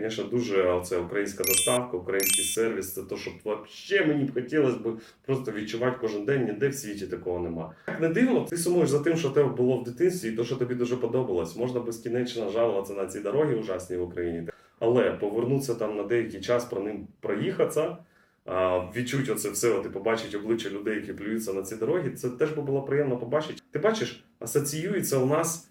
Звісно, дуже оце українська доставка, український сервіс. Це то, що взагалі мені б хотілося б просто відчувати кожен день. Ніде в світі такого нема. Як не дивно, ти сумуєш за тим, що тебе було в дитинстві, і то, що тобі дуже подобалось. Можна безкінечно жалуватися на ці дороги ужасні в Україні. Але повернутися там на деякий час про ним проїхатися, відчути оце все, от і побачити обличчя людей, які плюються на ці дороги, це теж би було приємно побачити. Ти бачиш, асоціюється у нас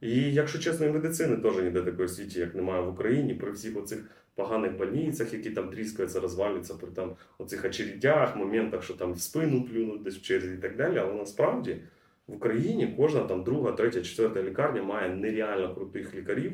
І якщо чесно, і медицини теж ніде такої світі, як немає в Україні, при всіх оцих поганих больницях, які там тріскаються, розвалюються, при там оцих очередях, моментах, що там в спину плюнуть десь в черзі і так далі. Але насправді в Україні кожна там друга, третя, четверта лікарня має нереально крутих лікарів,